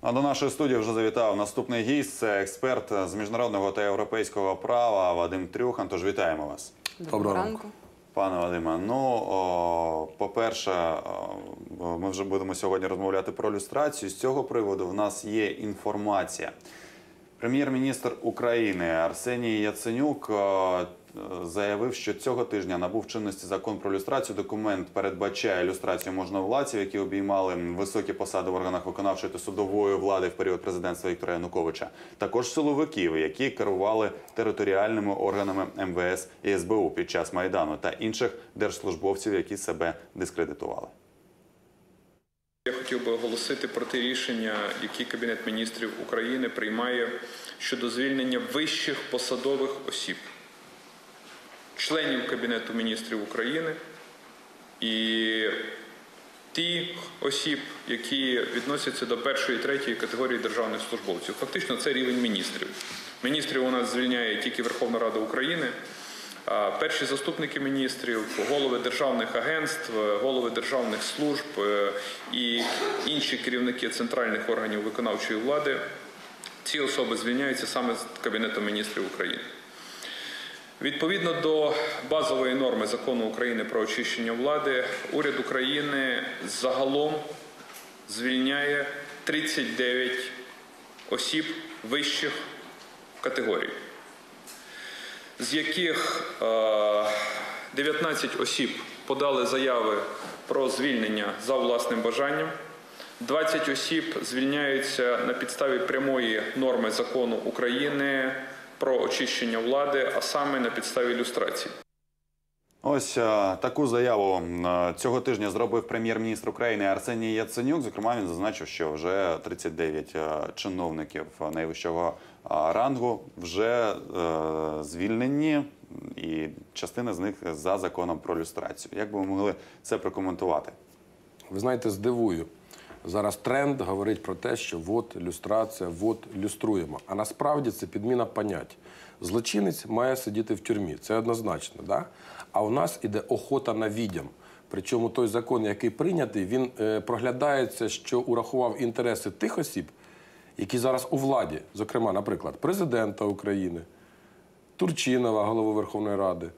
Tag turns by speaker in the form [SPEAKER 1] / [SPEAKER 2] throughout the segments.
[SPEAKER 1] А до нашої студії вже завітав наступний гість. Це експерт з міжнародного та європейського права Вадим Трюхан. Тож вітаємо вас.
[SPEAKER 2] Доброго ранку.
[SPEAKER 1] Пане Вадиме, ну по-перше, ми вже будемо сьогодні розмовляти про люстрацію. З цього приводу в нас є інформація. Прем'єр-міністр України Арсеній Яценюк заявив, що цього тижня набув чинності закон про люстрацію. Документ передбачає люстрацію можновладців, які обіймали високі посади в органах виконавчої та судової влади в період президентства Віктора Януковича. Також силовиків, які керували територіальними органами МВС і СБУ під час майдану, та інших держслужбовців, які себе дискредитували.
[SPEAKER 3] Я хотів би оголосити про те рішення, які Кабінет міністрів України приймає щодо звільнення вищих посадових осіб, членів Кабінету міністрів України і тих осіб, які відносяться до першої і третьої категорії державних службовців. Фактично, це рівень міністрів. Міністрів у нас звільняє тільки Верховна Рада України. Перші заступники міністрів, голови державних агентств, голови державних служб е, і інші керівники центральних органів виконавчої влади, ці особи звільняються саме з Кабінетом міністрів України. Відповідно до базової норми закону України про очищення влади, уряд України загалом звільняє 39 осіб вищих категорій з яких е, 19 осіб подали заяви про звільнення за власним бажанням. 20 осіб звільняються на підставі прямої норми закону України про очищення влади, а саме на підставі ілюстрації.
[SPEAKER 1] Ось е, таку заяву е, цього тижня зробив прем'єр-міністр України Арсеній Яценюк. Зокрема, він зазначив, що вже 39 е, чиновників найвищого рангу вже звільнені, і частина з них за законом про люстрацію. Як би ви могли це прокоментувати?
[SPEAKER 2] Ви знаєте, здивую. Зараз тренд говорить про те, що от люстрація, от люструємо. А насправді це підміна понять. Злочинець має сидіти в тюрмі. Це однозначно. Да? А у нас іде охота на відьям. Причому той закон, який прийнятий, він е, проглядається, що урахував інтереси тих осіб, які зараз у владі, зокрема, наприклад, президента України, Турчинова, голови Верховної Ради,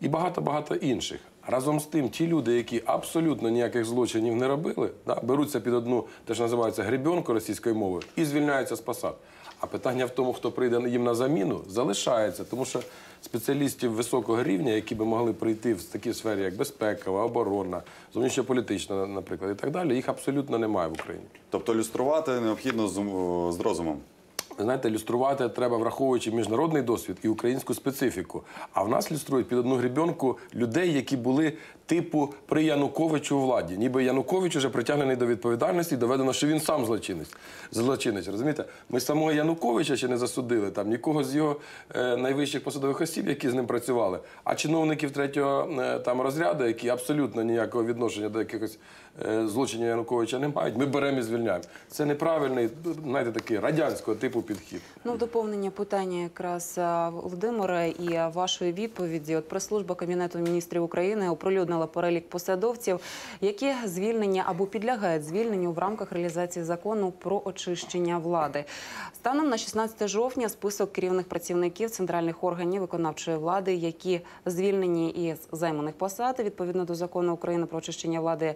[SPEAKER 2] і багато-багато інших. Разом з тим, ті люди, які абсолютно ніяких злочинів не робили, да, беруться під одну, те, що називається гребінку російською мовою, і звільняються з посад. А питання в тому, хто прийде їм на заміну, залишається, тому що спеціалістів високого рівня, які би могли прийти в такі сфері, як безпекова, оборонна, зовнішньополітична, наприклад, і так далі, їх абсолютно немає в Україні.
[SPEAKER 1] Тобто люструвати необхідно з, з розумом.
[SPEAKER 2] Знаєте, люструвати треба, враховуючи міжнародний досвід і українську специфіку. А в нас люструють під одну гребінку людей, які були типу при Януковичу владі. Ніби Янукович вже притягнений до відповідальності, доведено, що він сам злочинець. Злочинець, розумієте? Ми самого Януковича ще не засудили, там нікого з його е, найвищих посадових осіб, які з ним працювали. А чиновників третього е, там розряду, які абсолютно ніякого відношення до якихось е, злочинів Януковича не мають, ми беремо і звільняємо. Це неправильний, знаєте, такий радянського типу підхід.
[SPEAKER 4] Ну, доповнення питання якраз Володимира і вашої відповіді. От прес-служба Кабінету міністрів України оприлюднила перелік посадовців, які звільнені або підлягають звільненню в рамках реалізації закону про очищення влади. Станом на 16 жовтня список керівних працівників центральних органів виконавчої влади, які звільнені із займаних посад відповідно до закону України про очищення влади,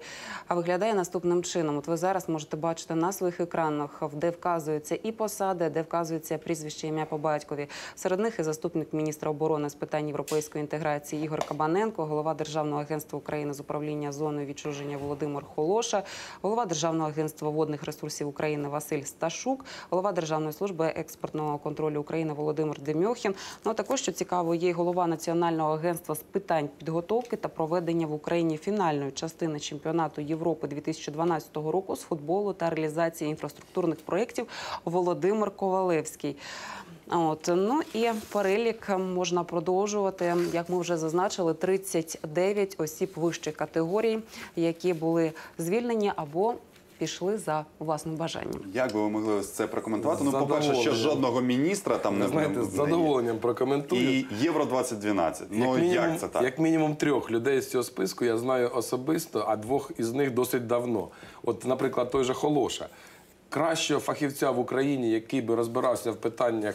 [SPEAKER 4] виглядає наступним чином. От ви зараз можете бачити на своїх екранах, де вказуються і посади, де вказується прізвище ім'я по батькові. Серед них і заступник міністра оборони з питань європейської інтеграції Ігор Кабаненко, голова Державного агентства України з управління зоною відчуження Володимир Холоша, голова Державного агентства водних ресурсів України Василь Сташук, голова Державної служби експортного контролю України Володимир Демьохін. Ну а також що цікаво, є голова Національного агентства з питань підготовки та проведення в Україні фінальної частини чемпіонату Європи 2012 року з футболу та реалізації інфраструктурних проєктів Володимир Ковалевський. От ну і перелік можна продовжувати. Як ми вже зазначили, 39 осіб вищих категорій, які були звільнені або пішли за власним бажанням.
[SPEAKER 1] Як би ви могли це прокоментувати? Ну, по-перше, що жодного міністра там не
[SPEAKER 2] знаєте, з задоволенням прокоментую.
[SPEAKER 1] І Євро 2012. Ну
[SPEAKER 2] мінімум,
[SPEAKER 1] як це так?
[SPEAKER 2] Як мінімум трьох людей з цього списку я знаю особисто, а двох із них досить давно. От, наприклад, той же Холоша. Кращого фахівця в Україні, який би розбирався в питаннях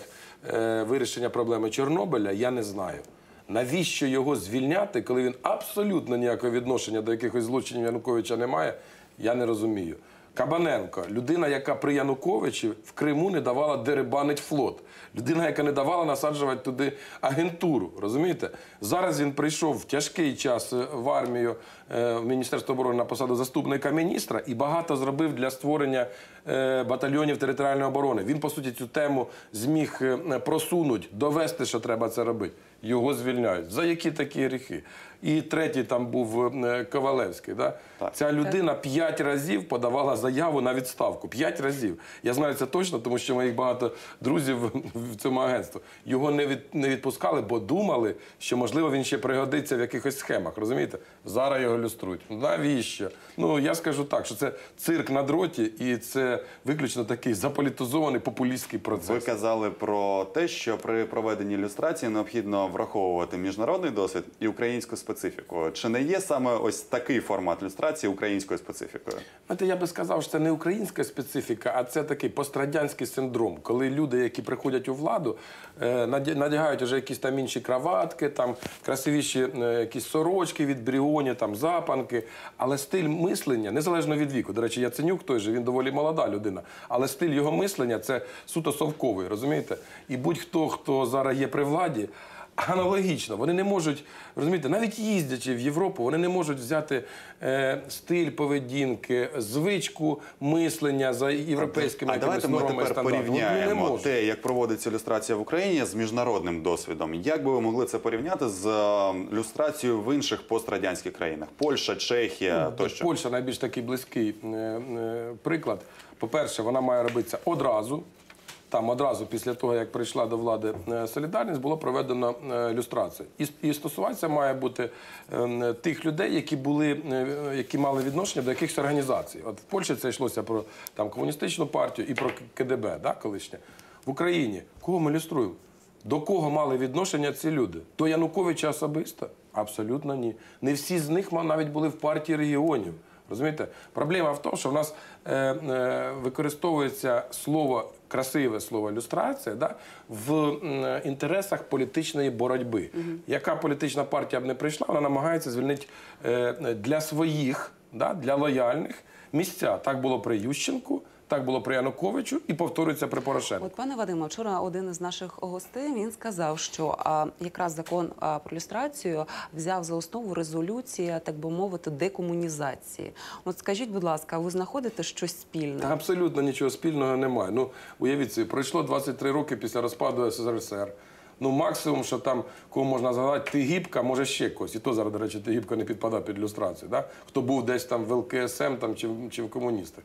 [SPEAKER 2] е, вирішення проблеми Чорнобиля, я не знаю. Навіщо його звільняти, коли він абсолютно ніякого відношення до якихось злочинів Януковича не має, я не розумію. Кабаненко, людина, яка при Януковичі в Криму не давала дерибанить флот. Людина, яка не давала насаджувати туди агентуру. Розумієте? Зараз він прийшов в тяжкий час е, в армію е, в Міністерство оборони на посаду заступника міністра і багато зробив для створення е, батальйонів територіальної оборони. Він, по суті, цю тему зміг просунути, довести, що треба це робити. Його звільняють. За які такі гріхи? І третій там був е, Ковалевський. Да?
[SPEAKER 1] Так.
[SPEAKER 2] Ця людина п'ять разів подавала заяву на відставку. П'ять разів. Я знаю це точно, тому що моїх багато друзів в цьому агентстві. Його не, від, не відпускали, бо думали, що можливо він ще пригодиться в якихось схемах. Розумієте? Зараз його люструють. Навіщо? Ну я скажу так, що це цирк на дроті, і це виключно такий заполітизований популістський процес.
[SPEAKER 1] Ви казали про те, що при проведенні ілюстрації необхідно враховувати міжнародний досвід і українську специфіку. Чи не є саме ось такий формат ілюстрації українською специфікою?
[SPEAKER 2] Знаєте, я би сказав, що це не українська специфіка, а це такий пострадянський синдром, коли люди, які приходять у владу, е, надягають вже якісь там інші краватки, там красивіші е, якісь сорочки від бріоні, там запанки. Але стиль мислення, незалежно від віку. До речі, Яценюк той же, він доволі молода людина. Але стиль його мислення це суто совковий, розумієте? І будь-хто, хто зараз є при владі. Аналогічно, вони не можуть розумієте, навіть їздячи в Європу, вони не можуть взяти е, стиль поведінки, звичку мислення за європейськими
[SPEAKER 1] А давайте ми тепер
[SPEAKER 2] стандартами. Ну, не
[SPEAKER 1] порівняємо те, як проводиться ілюстрація в Україні з міжнародним досвідом. Як би ви могли це порівняти з е, ілюстрацією в інших пострадянських країнах? Польща, Чехія тощо.
[SPEAKER 2] Польща найбільш такий близький е, е, приклад. По-перше, вона має робитися одразу. Там одразу після того, як прийшла до влади е, солідарність, було проведено е, люстрацію. І, стосуватися має бути е, тих людей, які були, які мали відношення до якихось організацій. От в Польщі це йшлося про там комуністичну партію і про КДБ, да, колишнє. В Україні кого ми люструємо? До кого мали відношення ці люди? До Януковича особисто? Абсолютно ні. Не всі з них навіть були в партії регіонів. Розумієте? Проблема в тому, що в нас е, е, використовується слово, красиве слово люстрація да, в е, інтересах політичної боротьби. Яка політична партія б не прийшла, вона намагається звільнити е, для своїх, да, для лояльних місця. Так було при Ющенку, так було при Януковичу і повторюється при Порошенку.
[SPEAKER 4] От пане Вадиме, вчора один із наших гостей він сказав, що а, якраз закон а, про люстрацію взяв за основу резолюція, так би мовити, декомунізації. От скажіть, будь ласка, ви знаходите щось спільне?
[SPEAKER 2] Та абсолютно нічого спільного немає. Ну, уявіть собі, пройшло 23 роки після розпаду СРСР. Ну, максимум, що там кого можна згадати, Тигіпка, може ще когось. І то зараз, до речі, Тигіпка не підпадає під ілюстрацію. Да? Хто був десь там в ЛКСМ там, чи, чи в комуністах.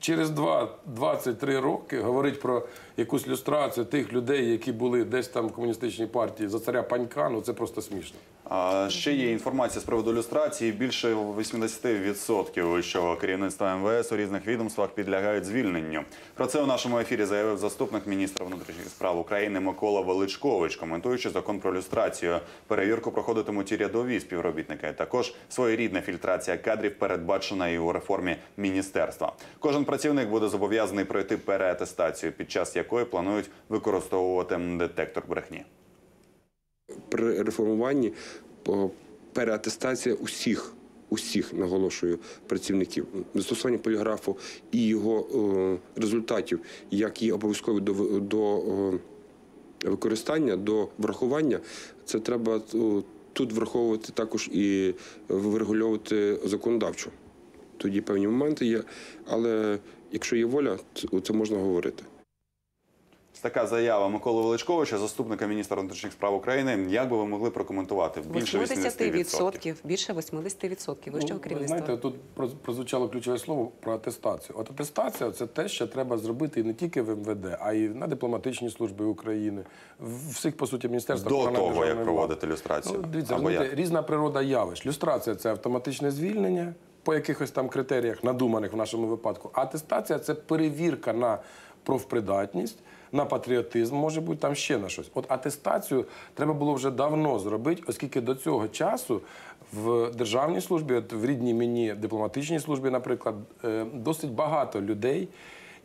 [SPEAKER 2] Через два- 23 роки говорить про якусь люстрацію тих людей, які були десь там в комуністичній партії за царя Панька, ну це просто смішно.
[SPEAKER 1] А ще є інформація з приводу ілюстрації. Більше 80% вищого керівництва МВС у різних відомствах підлягають звільненню. Про це у нашому ефірі заявив заступник міністра внутрішніх справ України Микола Величкович, коментуючи закон про люстрацію. Перевірку проходитимуть і рядові співробітники. Також своєрідна фільтрація кадрів передбачена і у реформі міністерства. Кожен працівник буде зобов'язаний пройти переатестацію, під час якої планують використовувати детектор брехні.
[SPEAKER 5] при реформуванні переатестація усіх, усіх наголошую працівників застосування поліграфу і його о, результатів, як і обов'язкові до, до о, використання, до врахування, це треба тут враховувати також і врегульовувати законодавчо. Тоді певні моменти є, але якщо є воля, то це можна говорити.
[SPEAKER 1] Ось Така заява Миколи Величковича, заступника міністра внутрішніх справ України. Як би ви могли прокоментувати? Більше 80%.
[SPEAKER 4] 80%, більше 80% вищого керівництва.
[SPEAKER 2] Знаєте, тут проз- прозвучало ключове слово про атестацію. От атестація це те, що треба зробити і не тільки в МВД, а й на дипломатичній службі України, в всіх, по суті, міністерствах.
[SPEAKER 1] До того, як проводити люстрацію.
[SPEAKER 2] Ну, дивіться, розумієте, різна природа явищ. Люстрація це автоматичне звільнення по якихось там критеріях, надуманих в нашому випадку. Атестація це перевірка на профпридатність. На патріотизм може бути там ще на щось. От атестацію треба було вже давно зробити, оскільки до цього часу в державній службі, от в рідній мені дипломатичній службі, наприклад, е, досить багато людей,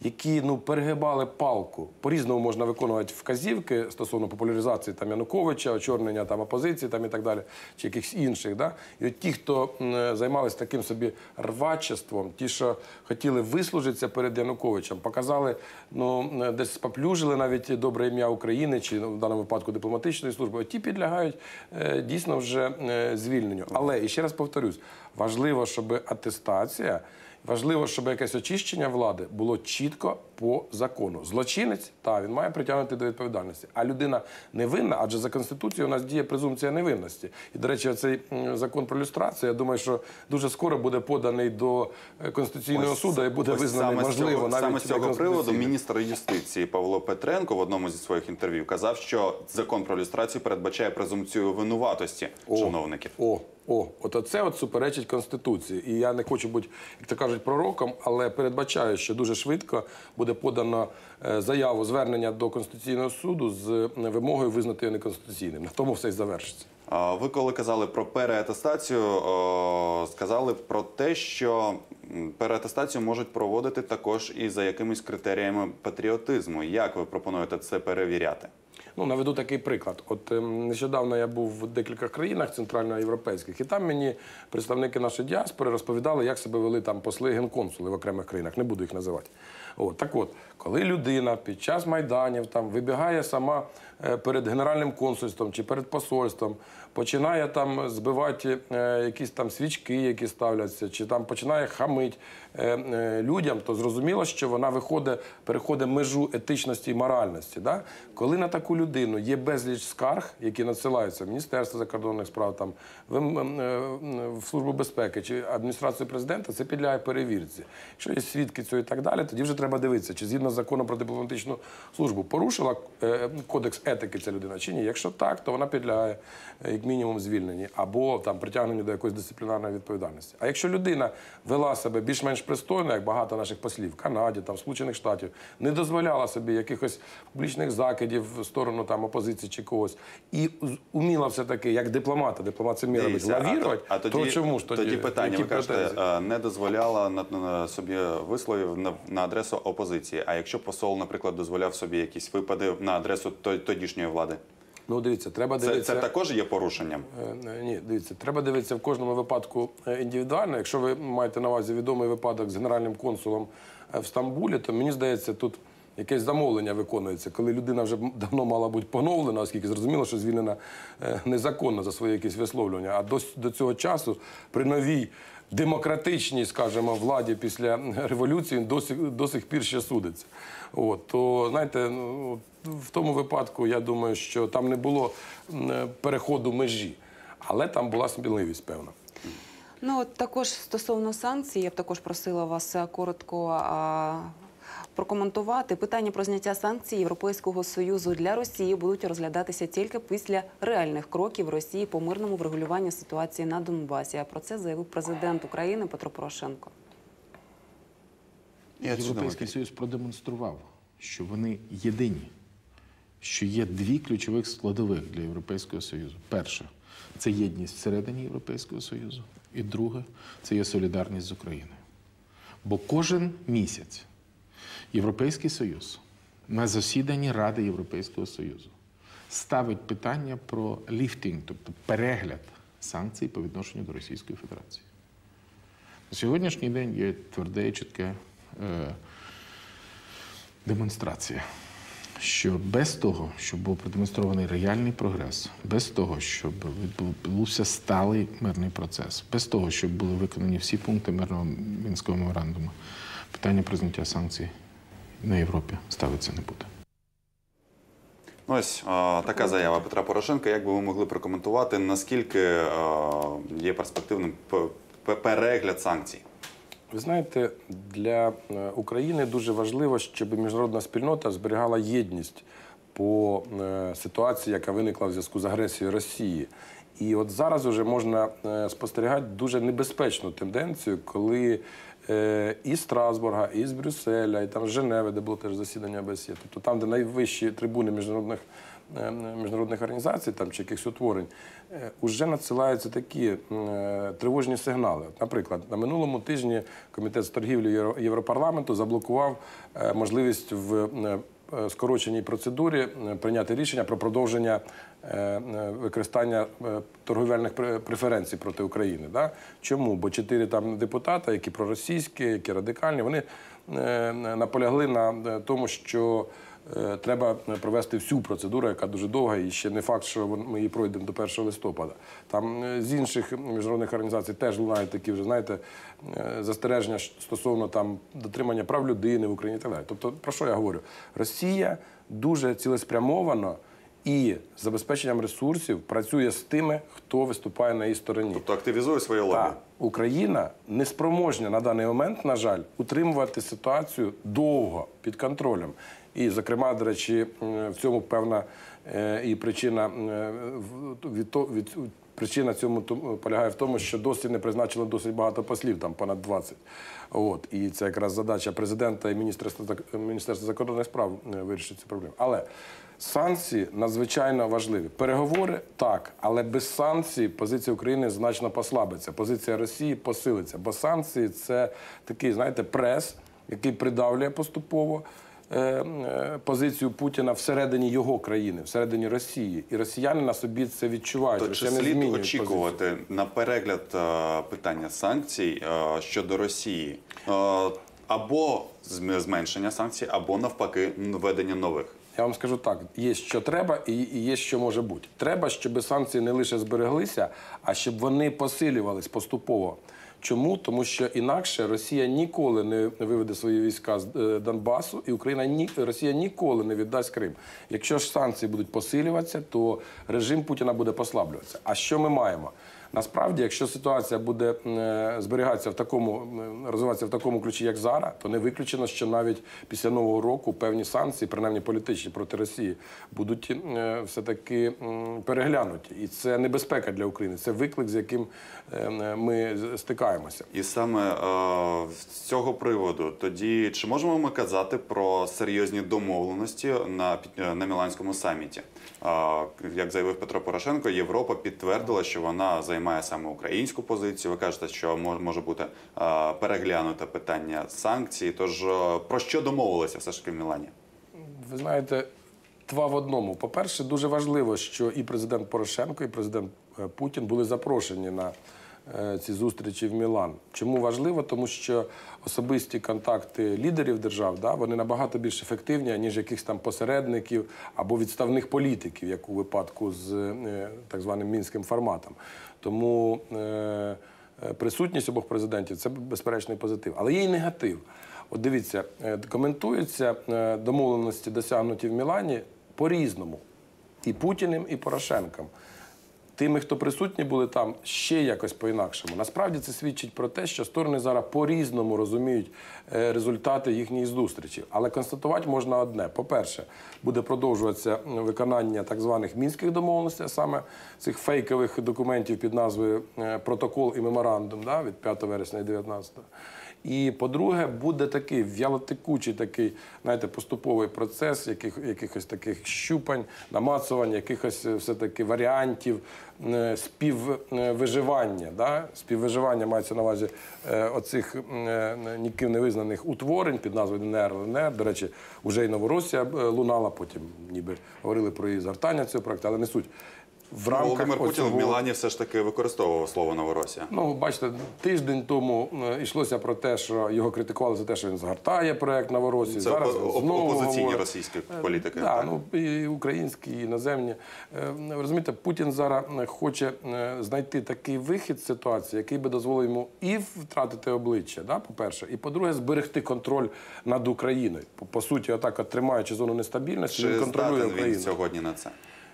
[SPEAKER 2] які ну перегибали палку. По-різному можна виконувати вказівки стосовно популяризації там Януковича, очорнення там опозиції там і так далі, чи якихось інших. Да? І от ті, хто займалися таким собі рвачеством, ті, що хотіли вислужитися перед Януковичем, показали, ну десь споплюжили навіть добре ім'я України, чи ну, в даному випадку дипломатичної служби. От ті підлягають е, дійсно вже е, звільненню. Але і ще раз повторюсь, важливо, щоб атестація. Важливо, щоб якесь очищення влади було чітко по закону. Злочинець, так, він має притягнути до відповідальності. А людина невинна, адже за конституцією у нас діє презумпція невинності. І, до речі, цей закон про люстрацію, я думаю, що дуже скоро буде поданий до е, Конституційного суду і буде
[SPEAKER 1] Ось
[SPEAKER 2] визнаний
[SPEAKER 1] саме
[SPEAKER 2] можливо
[SPEAKER 1] цього,
[SPEAKER 2] навіть
[SPEAKER 1] саме з цього приводу міністр юстиції Павло Петренко в одному зі своїх інтерв'ю казав, що закон про люстрацію передбачає презумпцію винуватості чиновників.
[SPEAKER 2] О, о, от оце от суперечить Конституції. І я не хочу бути, як то кажуть, пророком, але передбачаю, що дуже швидко буде подано е, заяву звернення до Конституційного суду з е, вимогою визнати його неконституційним. На тому все й завершиться.
[SPEAKER 1] Ви коли казали про переатестацію, сказали про те, що переатестацію можуть проводити також і за якимись критеріями патріотизму. Як ви пропонуєте це перевіряти?
[SPEAKER 2] Ну, наведу такий приклад. От ем, нещодавно я був в декількох країнах центральноєвропейських, і там мені представники нашої діаспори розповідали, як себе вели там посли генконсули в окремих країнах. Не буду їх називати. От, так от, коли людина під час майданів там вибігає сама е, перед генеральним консульством чи перед посольством, починає там збивати е, якісь там свічки, які ставляться, чи там починає хамить е, людям, то зрозуміло, що вона виходить, переходить межу етичності і моральності. Да? Коли на таку людину є безліч скарг, які надсилаються в Міністерство закордонних справ, там, в, в Службу безпеки чи адміністрацію президента, це підлягає перевірці. Якщо є свідки цього і так далі, тоді вже треба дивитися, чи згідно з законом про дипломатичну службу порушила е, кодекс етики ця людина чи ні. Якщо так, то вона підлягає е, як мінімум звільненні або там притягненню до якоїсь дисциплінарної відповідальності. А якщо людина вела себе більш-менш пристойно, як багато наших послів в Канаді, там в Сполучених Штатів, не дозволяла собі якихось публічних закидів в сторону там опозиції чи когось, і уміла все таки, як дипломат, а дипломат це робити,
[SPEAKER 1] Дивіться, а а тоді,
[SPEAKER 2] то чому ж тоді,
[SPEAKER 1] тоді питання? Ви кажете, е, не дозволяла на, на собі висловів на, на адресу опозиції. А якщо посол, наприклад, дозволяв собі якісь випади на адресу то- тодішньої влади,
[SPEAKER 2] Ну, дивіться, треба дивитися.
[SPEAKER 1] це також є порушенням.
[SPEAKER 2] Е, Ні, дивіться, треба дивитися в кожному випадку е, індивідуально. Якщо ви маєте на увазі відомий випадок з генеральним консулом е, в Стамбулі, то мені здається, тут якесь замовлення виконується, коли людина вже давно мала бути поновлена, оскільки зрозуміло, що звільнена е, незаконно за свої якісь висловлювання. А до, до цього часу при новій демократичній, скажімо, владі після революції до сих, до сих пір ще судиться. От, то знаєте, ну, в тому випадку я думаю, що там не було переходу межі, але там була сміливість певна.
[SPEAKER 4] Ну от також стосовно санкцій, я б також просила вас е, коротко а, прокоментувати. Питання про зняття санкцій Європейського союзу для Росії будуть розглядатися тільки після реальних кроків Росії по мирному врегулюванню ситуації на Донбасі. А про це заявив президент України Петро Порошенко.
[SPEAKER 6] Європейський Союз продемонстрував, що вони єдині, що є дві ключових складових для Європейського Союзу. Перше це єдність всередині Європейського Союзу, і друге це є солідарність з Україною. Бо кожен місяць Європейський Союз на засіданні Ради Європейського Союзу ставить питання про ліфтинг, тобто перегляд санкцій по відношенню до Російської Федерації. На сьогоднішній день є тверде і чітке е, демонстрація, що без того, щоб був продемонстрований реальний прогрес, без того, щоб відбувся сталий мирний процес, без того, щоб були виконані всі пункти мирного мінського меморандуму, питання про зняття санкцій на Європі ставиться не буде.
[SPEAKER 1] Ось а, така заява Петра Порошенка. Як би ви могли прокоментувати, наскільки а, є перспективним перегляд санкцій?
[SPEAKER 2] Ви знаєте, для е, України дуже важливо, щоб міжнародна спільнота зберігала єдність по е, ситуації, яка виникла в зв'язку з агресією Росії. І от зараз вже можна е, спостерігати дуже небезпечну тенденцію, коли і Страсбурга, і з Брюсселя, і там Женеви, де було теж засідання ОБСЄ, тобто там, де найвищі трибуни міжнародних е, міжнародних організацій там, чи якихось утворень, е, уже надсилаються такі е, тривожні сигнали. Наприклад, на минулому тижні комітет з торгівлі Євро- Європарламенту заблокував е, можливість в е, е, скороченій процедурі е, прийняти рішення про продовження е, е, використання е, торговельних преференцій проти України. Да? Чому? Бо чотири там депутати, які проросійські, які радикальні, вони е, наполягли на е, тому, що е, треба провести всю процедуру, яка дуже довга, і ще не факт, що ми її пройдемо до 1 листопада. Там е, з інших міжнародних організацій теж лунають такі вже, знаєте, е, застереження стосовно там дотримання прав людини в Україні і так далі. Тобто, про що я говорю? Росія дуже цілеспрямовано і забезпеченням ресурсів працює з тими, хто виступає на її стороні.
[SPEAKER 1] Тобто активізує своє лобі.
[SPEAKER 2] Україна не спроможна на даний момент, на жаль, утримувати ситуацію довго під контролем. І, зокрема, до речі, в цьому певна е, і причина е, від причина цьому полягає в тому, що досі не призначили досить багато послів, там понад 20. От і це якраз задача президента і міністерства міністерства закордонних справ е, вирішити цю проблему. Але Санкції надзвичайно важливі. Переговори так, але без санкцій позиція України значно послабиться. Позиція Росії посилиться. Бо санкції це такий, знаєте, прес, який придавлює поступово позицію Путіна всередині його країни, всередині Росії. І росіяни на собі це відчувають.
[SPEAKER 1] То чи слід очікувати на перегляд е, питання санкцій е, щодо Росії Е, або зменшення санкцій, або навпаки введення нових?
[SPEAKER 2] Я вам скажу так: є що треба, і є що може бути. Треба, щоб санкції не лише збереглися, а щоб вони посилювались поступово. Чому? Тому що інакше Росія ніколи не виведе свої війська з е, Донбасу, і Україна ні Росія ніколи не віддасть Крим. Якщо ж санкції будуть посилюватися, то режим Путіна буде послаблюватися. А що ми маємо? Насправді, якщо ситуація буде е, зберігатися в такому, е, розвиватися в такому ключі, як зараз, то не виключено, що навіть після нового року певні санкції, принаймні політичні проти Росії, будуть е, все-таки переглянуті. І це небезпека для України. Це виклик, з яким ми стикаємося.
[SPEAKER 1] І саме з цього приводу тоді чи можемо ми казати про серйозні домовленості на, на Міланському саміті? Як заявив Петро Порошенко, Європа підтвердила, що вона займає саме українську позицію. Ви кажете, що може бути переглянуте питання санкцій. Тож е, про що домовилися все ж таки в Мілані?
[SPEAKER 2] Ви знаєте, два в одному. По-перше, дуже важливо, що і президент Порошенко, і президент е, Путін були запрошені на ці зустрічі в Мілан. Чому важливо? Тому що особисті контакти лідерів держав да, вони набагато більш ефективні, ніж якихось там посередників або відставних політиків, як у випадку з е, так званим мінським форматом. Тому е, е, присутність обох президентів це безперечний позитив. Але є і негатив. От дивіться, е, коментуються е, домовленості, досягнуті в Мілані по-різному. І Путіним, і Порошенком. Тими, хто присутні були там, ще якось по-інакшому. Насправді це свідчить про те, що сторони зараз по-різному розуміють е, результати їхніх зустрічей. Але констатувати можна одне: по-перше, буде продовжуватися виконання так званих мінських домовленостей, а саме цих фейкових документів під назвою е, Протокол і меморандум від 5 вересня і 19. І по-друге, буде такий в'ялотекучий такий, знаєте, поступовий процес яких, якихось таких щупань, намацувань, якихось е, все-таки варіантів е, співвиживання. Да? Співвиживання мається на увазі е, оцих е, ніким не визнаних утворень під назвою ДНР, ЛНР. До речі, вже і Новоросія е, лунала, потім ніби говорили про її згортання цього проекту, але не суть. В рамках
[SPEAKER 1] Володимир Путін в Мілані все ж таки використовував слово Новоросія.
[SPEAKER 2] Ну, бачите, тиждень тому е, йшлося про те, що його критикували за те, що він згортає проект Новоросії.
[SPEAKER 1] Це
[SPEAKER 2] Зараз знову
[SPEAKER 1] опозиційні
[SPEAKER 2] говорить.
[SPEAKER 1] російські політики.
[SPEAKER 2] Да,
[SPEAKER 1] так?
[SPEAKER 2] ну і українські, і іноземні. Е, Розумієте, Путін зараз е, хоче е, знайти такий вихід з ситуації, який би дозволив йому і втратити обличчя, да, по-перше, і по-друге, зберегти контроль над Україною. По, по суті, отак, от, тримаючи зону нестабільності,
[SPEAKER 1] Чи
[SPEAKER 2] він контролює
[SPEAKER 1] здатен
[SPEAKER 2] Україну.
[SPEAKER 1] він сьогодні на це?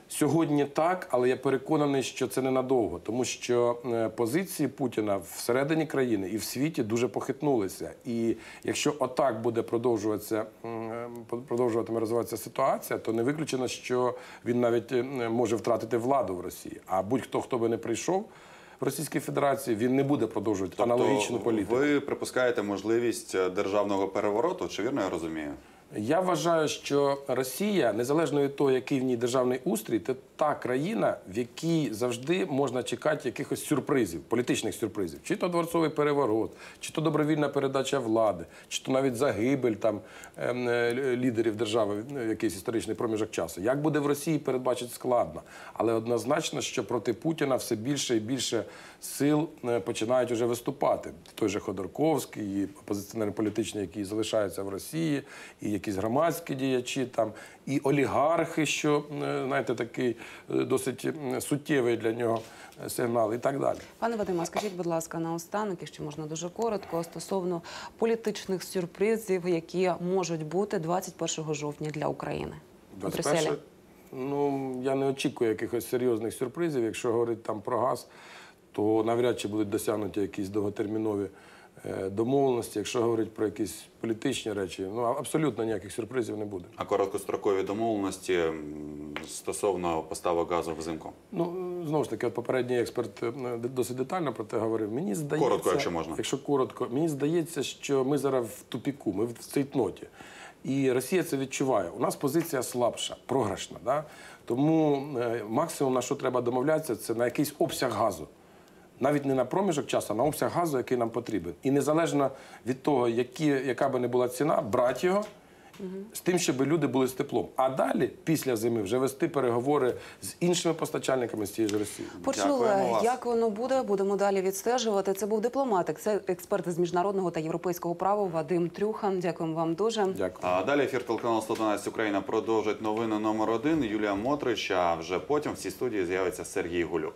[SPEAKER 2] Сьогодні так, але я переконаний, що це ненадовго, тому що е, позиції Путіна всередині країни і в світі дуже похитнулися. І якщо отак буде продовжуватися, е, продовжуватиме розвиватися ситуація, то не виключено, що він навіть е, може втратити владу в Росії. А будь-хто, хто би не прийшов в Російській Федерації, він не буде продовжувати аналогічну політику.
[SPEAKER 1] Ви припускаєте можливість державного перевороту, чи вірно я розумію?
[SPEAKER 2] Я вважаю, що Росія, незалежно від того, який в ній державний устрій, це та країна, в якій завжди можна чекати якихось сюрпризів, політичних сюрпризів. Чи то дворцовий переворот, чи то добровільна передача влади, чи то навіть загибель там ем, е, лідерів держави в якийсь історичний проміжок часу. Як буде в Росії, передбачити складно. Але однозначно, що проти Путіна все більше і більше сил е, починають вже виступати. Той же Ходорковський, і опозиціонери політичні, які залишаються в Росії, і якісь громадські діячі там, і олігархи, що е, знаєте, такий е, досить суттєвий для нього е, сигнал, і так далі.
[SPEAKER 4] Пане Вадиме, скажіть, будь ласка, наостанок, якщо можна дуже коротко, стосовно політичних сюрпризів, які можуть бути 21 жовтня для України у Брюсселі.
[SPEAKER 2] Ну, я не очікую якихось серйозних сюрпризів. Якщо говорити там про газ, то навряд чи будуть досягнуті якісь довготермінові домовленості. Якщо говорити про якісь політичні речі, ну абсолютно ніяких сюрпризів не буде.
[SPEAKER 1] А короткострокові домовленості стосовно поставок газу взимку.
[SPEAKER 2] Ну знову ж таки, от попередній експерт е, досить детально про це говорив. Мені здається,
[SPEAKER 1] Коротко, якщо можна.
[SPEAKER 2] Якщо коротко, мені здається, що ми зараз в тупіку, ми в цейтноті. І Росія це відчуває. У нас позиція слабша, програшна. Да? Тому е, максимум, на що треба домовлятися, це на якийсь обсяг газу. Навіть не на проміжок часу, а на обсяг газу, який нам потрібен. І незалежно від того, які, яка би не була ціна, брати його з тим, щоб люди були з теплом. А далі, після зими, вже вести переговори з іншими постачальниками з цієї ж Росії.
[SPEAKER 4] Почули, як воно буде. Будемо далі відстежувати. Це був дипломатик, це експерт з міжнародного та європейського права Вадим Трюхан. Дякуємо вам дуже.
[SPEAKER 2] Дякую.
[SPEAKER 1] А далі ефір телеканалу 112 Україна продовжить новини номер один. Юлія Мотрич. А вже потім в цій студії з'явиться Сергій Гулюк.